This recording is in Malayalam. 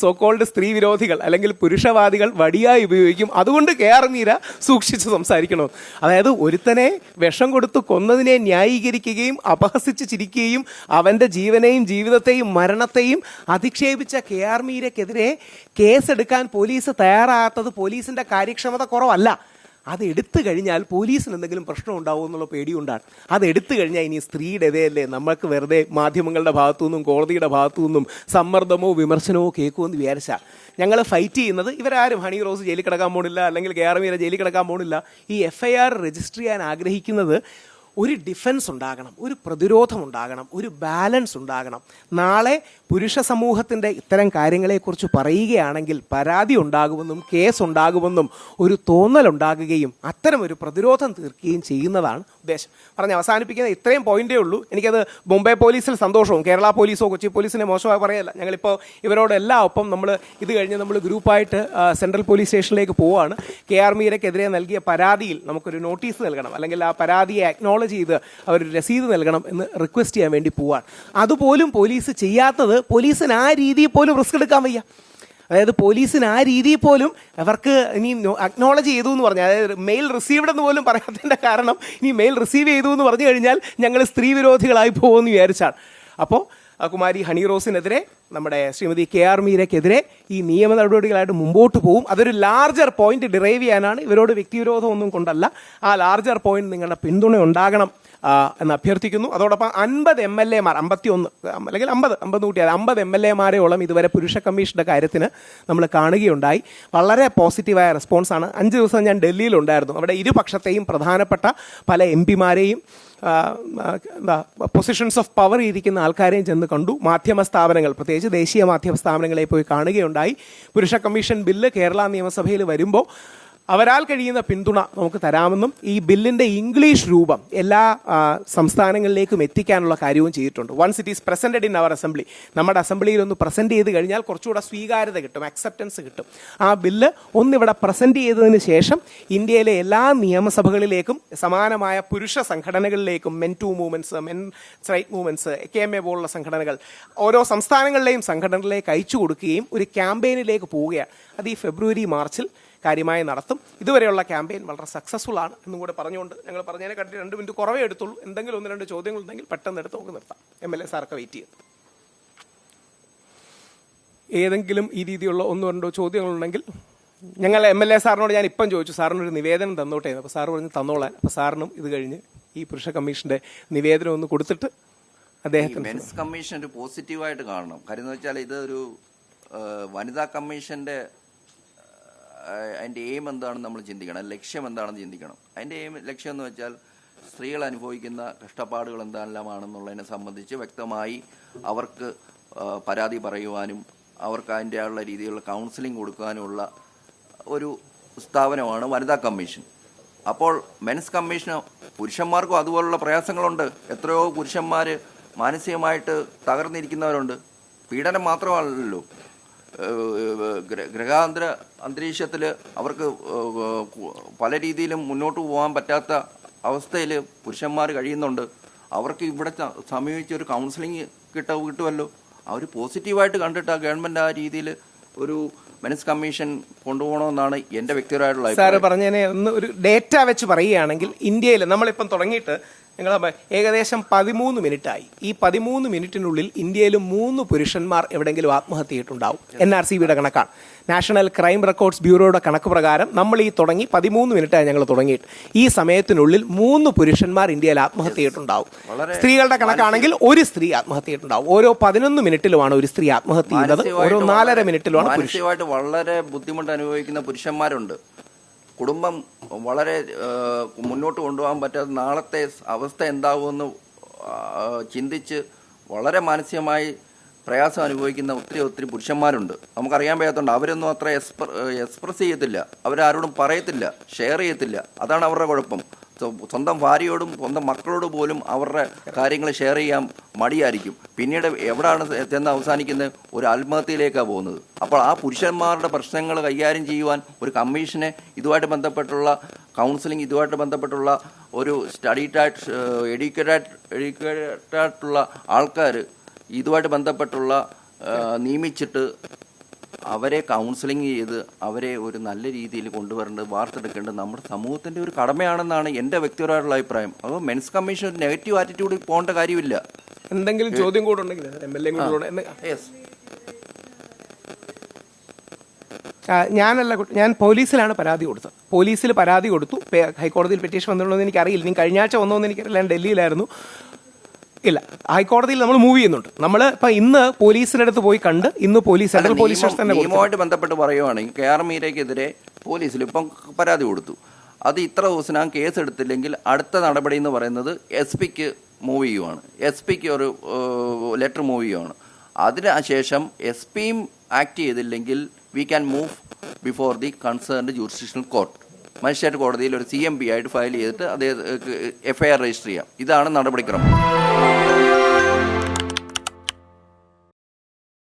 സോക്കോൾഡ് സ്ത്രീ വിരോധികൾ അല്ലെങ്കിൽ പുരുഷവാദികൾ വടിയായി ഉപയോഗിക്കും. അതുകൊണ്ട് കെ ആർ മീര സൂക്ഷിച്ച് സംസാരിക്കണം. അതായത് ഒരുത്തനെ വിഷം കൊടുത്ത് കൊന്നതിനെ ന്യായീകരിക്കുകയും അപഹസിച്ച് ചിരിക്കുകയും അവന്റെ ജീവനെയും ജീവിതത്തെയും മരണത്തെയും അധിക്ഷേപിച്ച കെ ആർ മീരക്കെതിരെ കേസെടുക്കാൻ പോലീസ് തയ്യാറാകാത്തത് പോലീസിന്റെ കാര്യക്ഷമത കുറവല്ല. അത് എടുത്തു കഴിഞ്ഞാൽ പോലീസിന് എന്തെങ്കിലും പ്രശ്നം ഉണ്ടാവും എന്നുള്ള പേടിയുണ്ടാണ്. അത് എടുത്തു കഴിഞ്ഞാൽ ഇനി സ്ത്രീയുടെ ഇതേയല്ലേ? നമ്മൾക്ക് വെറുതെ മാധ്യമങ്ങളുടെ ഭാഗത്തു നിന്നും കോടതിയുടെ ഭാഗത്തു നിന്നും സമ്മർദ്ദമോ വിമർശനമോ കേൾക്കുമെന്ന് വിചാരിച്ചാൽ ഞങ്ങൾ ഫൈറ്റ് ചെയ്യുന്നത് ഇവരാരും ഹണി റോസ് ജയിലിൽ കിടക്കാൻ പോണില്ല അല്ലെങ്കിൽ കെ ആർ മീര ജയിലിൽ കിടക്കാൻ പോണില്ല. ഈ എഫ് ഐ ആർ രജിസ്റ്റർ ചെയ്യാൻ ആഗ്രഹിക്കുന്നത് ഒരു ഡിഫൻസ് ഉണ്ടാകണം ഒരു പ്രതിരോധം ഉണ്ടാകണം ഒരു ബാലൻസ് ഉണ്ടാകണം. നാളെ പുരുഷ സമൂഹത്തിന്റെ ഇത്തരം കാര്യങ്ങളെക്കുറിച്ച് പറയുകയാണെങ്കിൽ പരാതി ഉണ്ടാകുമെന്നും കേസ് ഉണ്ടാകുമെന്നും ഒരു തോന്നലുണ്ടാകുകയും അത്തരം ഒരു പ്രതിരോധം തീർക്കുകയും ചെയ്യുന്നതാണ് ഉദ്ദേശം. പറഞ്ഞ് അവസാനിപ്പിക്കുന്ന ഇത്രയും പോയിന്റേ ഉള്ളൂ. എനിക്കത് മുംബൈ പോലീസിൽ സന്തോഷവും കേരള പോലീസോ കൊച്ചി പോലീസിനെ മോശമായി പറയല്ല. ഞങ്ങളിപ്പോൾ ഇവരോടെല്ലാം ഒപ്പം നമ്മൾ ഇത് കഴിഞ്ഞ് നമ്മൾ ഗ്രൂപ്പായിട്ട് സെൻട്രൽ പോലീസ് സ്റ്റേഷനിലേക്ക് പോവുകയാണ് കെ ആർ മീരക്കെതിരെ നൽകിയ പരാതിയിൽ നമുക്കൊരു നോട്ടീസ് നൽകണം. അല്ലെങ്കിൽ ആ പരാതിയെ അക്നോളജ് ചെയ്ത് അവർ രസീത് നൽകണം എന്ന് റിക്വസ്റ്റ് ചെയ്യാൻ വേണ്ടി പോവാണ്. അതുപോലും പോലീസ് ചെയ്യാത്തത് പോലീസിന് ആ രീതിയിൽ പോലും റിസ്ക് എടുക്കാൻ വയ്യ. അതായത് പോലീസിന് ആ രീതിയിൽ പോലും അവർക്ക് ഇനി അക്നോളജ് ചെയ്തു എന്ന് പറഞ്ഞു. അതായത് മെയിൽ റിസീവ്ഡ് എന്ന് പോലും പറയാത്തതിന്റെ കാരണം ഇനി മെയിൽ റിസീവ് ചെയ്തു എന്ന് പറഞ്ഞു കഴിഞ്ഞാൽ ഞങ്ങൾ സ്ത്രീ വിരോധികളായി പോകുമെന്ന് വിചാരിച്ചാണ്. അപ്പോൾ കുമാരി ഹണി റോസിനെതിരെ നമ്മുടെ ശ്രീമതി കെ ആർ മീരയ്ക്കെതിരെ ഈ നിയമ നടപടികളായിട്ട് മുമ്പോട്ട് പോകും അതൊരു ലാർജർ പോയിന്റ് ഡിറൈവ് ചെയ്യാനാണ്. ഇവരോട് വ്യക്തിവിരോധം ഒന്നും കൊണ്ടല്ല. ആ ലാർജർ പോയിന്റ് നിങ്ങളുടെ പിന്തുണ ഉണ്ടാകണം. എന്ന് അഭ്യർത്ഥിക്കുന്നു. അതോടൊപ്പം അൻപത് എം എൽ എമാർ അമ്പത്തി ഒന്ന് അല്ലെങ്കിൽ അമ്പത് അമ്പത് കൂട്ടിയാൽ അമ്പത് എം എൽ എമാരെയോളം ഇതുവരെ പുരുഷ കമ്മീഷന്റെ കാര്യത്തിന് നമ്മൾ കാണുകയുണ്ടായി. വളരെ പോസിറ്റീവായ റെസ്പോൺസാണ് അഞ്ച് ദിവസം ഞാൻ ഡൽഹിയിലുണ്ടായിരുന്നു. അവിടെ ഇരുപക്ഷത്തെയും പ്രധാനപ്പെട്ട പല എം പിമാരെയും എന്താ പൊസിഷൻസ് ഓഫ് പവർ ഇരിക്കുന്ന ആൾക്കാരെയും ചെന്ന് കണ്ടു. മാധ്യമ സ്ഥാപനങ്ങൾ പ്രത്യേകിച്ച് ദേശീയ മാധ്യമ സ്ഥാപനങ്ങളെ പോയി കാണുകയുണ്ടായി. പുരുഷ കമ്മീഷൻ ബില്ല് കേരള നിയമസഭയിൽ വരുമ്പോൾ അവരാൽ കഴിയുന്ന പിന്തുണ നമുക്ക് തരാമെന്നും ഈ ബില്ലിന്റെ ഇംഗ്ലീഷ് രൂപം എല്ലാ സംസ്ഥാനങ്ങളിലേക്കും എത്തിക്കാനുള്ള കാര്യവും ചെയ്തിട്ടുണ്ട്. Once it is presented in our assembly നമ്മുടെ അസംബ്ലിയിൽ ഒന്ന് പ്രസന്റ് ചെയ്ത് കഴിഞ്ഞാൽ കുറച്ചുകൂടെ സ്വീകാര്യത കിട്ടും അക്സെപ്റ്റൻസ് കിട്ടും. ആ ബില്ല് ഒന്നിവിടെ പ്രസന്റ് ചെയ്തതിന് ശേഷം ഇന്ത്യയിലെ എല്ലാ നിയമസഭകളിലേക്കും സമാനമായ പുരുഷ സംഘടനകളിലേക്കും men too movements men right movements K M A പോലുള്ള സംഘടനകൾ ഓരോ സംസ്ഥാനങ്ങളിലെയും സംഘടനകളിലേക്ക് അയച്ചു കൊടുക്കുകയും ഒരു ക്യാമ്പയിനിലേക്ക് പോവുകയാണ്. അത് ഈ ഫെബ്രുവരി മാർച്ചിൽ കാര്യമായി നടത്തും. ഇതുവരെയുള്ള ക്യാമ്പയിൻ വളരെ സക്സസ്ഫുൾ ആണ് എന്നും കൂടെ പറഞ്ഞുകൊണ്ട് ഞങ്ങൾ പറഞ്ഞതിനെ കണ്ടിട്ട് രണ്ട് മിനിറ്റ് കുറവേ എടുത്തുള്ളൂ. എന്തെങ്കിലും ഒന്ന് രണ്ട് ചോദ്യങ്ങൾ ഉണ്ടെങ്കിൽ പെട്ടെന്ന് എടുത്ത് നമുക്ക് നിർത്താം. എം എൽ എ സാർക്ക് വെയിറ്റ് ചെയ്യുന്നത് ഏതെങ്കിലും ഈ രീതിയിലുള്ള ഒന്നോ രണ്ടോ ചോദ്യങ്ങളുണ്ടെങ്കിൽ ഞങ്ങൾ എം എൽ എ സാറിനോട് ഞാൻ ഇപ്പം ചോദിച്ചു. സാറിനൊരു നിവേദനം തന്നോട്ടെ. അപ്പോൾ സാർ പറഞ്ഞ് തന്നോളാൻ. അപ്പോൾ സാറിനും ഇത് കഴിഞ്ഞ് ഈ പുരുഷ കമ്മീഷന്റെ നിവേദനം ഒന്ന് കൊടുത്തിട്ട് അദ്ദേഹത്തിന് മെൻസ് കമ്മീഷൻ ഒരു പോസിറ്റീവായിട്ട് കാണണം. കാര്യം എന്ന് വെച്ചാൽ ഇതൊരു ഒരു വനിതാ കമ്മീഷന്റെ ആ, അതിന്റെ എയിം എന്താണെന്ന് നമ്മൾ ചിന്തിക്കണം. ലക്ഷ്യം എന്താണെന്ന് ചിന്തിക്കണം. അതിന്റെ എയിം ലക്ഷ്യം എന്ന് വെച്ചാൽ സ്ത്രീകൾ അനുഭവിക്കുന്ന കഷ്ടപ്പാടുകൾ എന്തെല്ലാമാണെന്നുള്ളതിനെ സംബന്ധിച്ച് വ്യക്തമായി അവർക്ക് പരാതി പറയുവാനും അവർക്ക് അതിന്റെ ഉള്ള രീതിയിലുള്ള കൗൺസിലിംഗ് കൊടുക്കാനുമുള്ള ഒരു സ്ഥാപനമാണ് വനിതാ കമ്മീഷൻ. അപ്പോൾ മെൻസ് കമ്മീഷൻ പുരുഷന്മാർക്കും അതുപോലുള്ള പ്രയാസങ്ങളുണ്ട്. എത്രയോ പുരുഷന്മാർ മാനസികമായിട്ട് തകർന്നിരിക്കുന്നവരുണ്ട്. പീഡനം മാത്രമല്ലല്ലോ. ഗ്രഹാന്തര അന്തരീക്ഷത്തിൽ അവർക്ക് പല രീതിയിലും മുന്നോട്ട് പോകാൻ പറ്റാത്ത അവസ്ഥയിൽ പുരുഷന്മാർ കഴിയുന്നുണ്ട്. അവർക്ക് ഇവിടെ സമീപിച്ചൊരു സമീപിച്ച് ഒരു കൗൺസിലിംഗ് കിട്ട കിട്ടുമല്ലോ. അവർ പോസിറ്റീവായിട്ട് കണ്ടിട്ട് ആ ഗവൺമെന്റ് ആ രീതിയിൽ ഒരു മെൻസ് കമ്മീഷൻ കൊണ്ടുപോകണമെന്നാണ് എന്റെ വ്യക്തിപരമായിട്ടുള്ള സാറ് പറഞ്ഞതിനെ ഒന്ന് ഒരു ഡേറ്റ വെച്ച് പറയുകയാണെങ്കിൽ ഇന്ത്യയിൽ നമ്മളിപ്പം തുടങ്ങിയിട്ട് നിങ്ങൾ ഏകദേശം പതിമൂന്ന് മിനിറ്റായി. ഈ പതിമൂന്ന് മിനിറ്റിനുള്ളിൽ ഇന്ത്യയിൽ മൂന്ന് പുരുഷന്മാർ എവിടെയെങ്കിലും ആത്മഹത്യ ചെയ്തിട്ടുണ്ടാവും എൻ ആർ സി ബിയുടെ കണക്കാണ്. നാഷണൽ ക്രൈം റെക്കോർഡ്സ് ബ്യൂറോയുടെ കണക്ക് പ്രകാരം നമ്മൾ ഈ തുടങ്ങി പതിമൂന്ന് മിനിറ്റായി ഞങ്ങൾ തുടങ്ങിയിട്ട്. ഈ സമയത്തിനുള്ളിൽ മൂന്ന് പുരുഷന്മാർ ഇന്ത്യയിൽ ആത്മഹത്യ ചെയ്തിട്ടുണ്ടാവും സ്ത്രീകളുടെ കണക്കാണെങ്കിൽ ഒരു സ്ത്രീ ആത്മഹത്യ ചെയ്തിട്ടുണ്ടാവും ഓരോ പതിനൊന്ന് മിനിറ്റിലുമാണ് ഒരു സ്ത്രീ ആത്മഹത്യ ചെയ്യുന്നത്. ഓരോ നാലര മിനിറ്റിലുമാണ് വളരെ ബുദ്ധിമുട്ട് അനുഭവിക്കുന്ന പുരുഷന്മാരുണ്ട്. കുടുംബം വളരെ മുന്നോട്ട് കൊണ്ടുപോകാൻ പറ്റാത്ത നാളത്തെ അവസ്ഥ എന്താകുമെന്ന് ആ, ചിന്തിച്ച് വളരെ മാനസികമായി പ്രയാസം അനുഭവിക്കുന്ന ഒത്തിരി ഒത്തിരി പുരുഷന്മാരുണ്ട്. നമുക്കറിയാൻ വയ്യാത്തതുകൊണ്ട് അവരൊന്നും അത്ര എക്സ്പ്ര എക്സ്പ്രസ് ചെയ്യത്തില്ല. അവരാരോടും പറയത്തില്ല ഷെയർ ചെയ്യത്തില്ല. അതാണ് അവരുടെ കുഴപ്പം. സ്വന്തം ഭാര്യയോടും സ്വന്തം മക്കളോട് പോലും അവരുടെ കാര്യങ്ങൾ ഷെയർ ചെയ്യാൻ മടിയായിരിക്കും. പിന്നീട് എവിടെയാണ് ചെന്ന് അവസാനിക്കുന്നത്? ഒരു ആത്മഹത്യയിലേക്കാണ് പോകുന്നത്. അപ്പോൾ ആ പുരുഷന്മാരുടെ പ്രശ്നങ്ങൾ കൈകാര്യം ചെയ്യുവാൻ ഒരു കമ്മീഷനെ ഇതുമായിട്ട് ബന്ധപ്പെട്ടുള്ള കൗൺസിലിംഗ് ഇതുമായിട്ട് ബന്ധപ്പെട്ടുള്ള ഒരു സ്റ്റഡീഡായിട്ട് എഡ്യൂക്കേറ്റഡ് എഡ്യൂക്കേറ്റഡ് ആയിട്ടുള്ള ആൾക്കാർ ഇതുമായിട്ട് ബന്ധപ്പെട്ടുള്ള നിയമിച്ചിട്ട് അവരെ കൗൺസിലിംഗ് ചെയ്ത് അവരെ ഒരു നല്ല രീതിയിൽ കൊണ്ടുവരേണ്ടത് വാർത്തെടുക്കേണ്ടത് നമ്മുടെ സമൂഹത്തിന്റെ ഒരു കടമയാണെന്നാണ് എന്റെ വ്യക്തിപരമായിട്ടുള്ള അഭിപ്രായം. അപ്പോൾ മെൻസ് കമ്മീഷൻ ഒരു നെഗറ്റീവ് ആറ്റിറ്റ്യൂഡിൽ പോകേണ്ട കാര്യമില്ല. എന്തെങ്കിലും ചോദ്യം കൂടെ ഉണ്ടെങ്കിൽ എം എൽ എ കൂടെ ഉണ്ടെ- എന്ന് യെസ് ഞാനല്ല ഞാൻ പോലീസിലാണ് പരാതി കൊടുത്തത്. പോലീസിൽ പരാതി കൊടുത്തു. ഹൈക്കോടതിയിൽ പെറ്റീഷൻ വന്നിട്ടുണ്ടോ എനിക്കറിയില്ല. ഇനി കഴിഞ്ഞ ആഴ്ച വന്നോ എന്ന് എനിക്കറിയില്ല. ഞാൻ ഡൽഹിയിലായിരുന്നു. ഇല്ല ഹൈക്കോടതിയിൽ നമ്മൾ മൂവ് ചെയ്യുന്നുണ്ട്. നമ്മൾ ഇപ്പൊ ഇന്ന് പോലീസിന്റെ അടുത്ത് പോയി കണ്ട് ഇന്ന് പോലീസ് സെൻട്രൽ പോലീസ് കൊടുത്തു. നിയമമായിട്ട് ബന്ധപ്പെട്ട് പറയുവാണെങ്കിൽ കെ ആർ മീരയ്ക്കെതിരെ പോലീസിൽ ഇപ്പം പരാതി കൊടുത്തു. അത് ഇത്ര ദിവസത്തിനകം കേസ് എടുത്തില്ലെങ്കിൽ അടുത്ത നടപടി എന്ന് പറയുന്നത് എസ് പിക്ക് മൂവ് ചെയ്യുവാണ്. എസ് പിക്ക് ഒരു ലെറ്റർ മൂവ് ചെയ്യുവാണ്. അതിന് ശേഷം എസ് പിയും ആക്ട് ചെയ്തില്ലെങ്കിൽ we can move before the concerned judicial court magistrate കോടതിയിൽ ഒരു സി എം പി ആയിട്ട് ഫയൽ ചെയ്തിട്ട് അതേ എഫ് ഐ ആർ രജിസ്റ്റർ ചെയ്യാം. ഇതാണ് നടപടിക്രമം.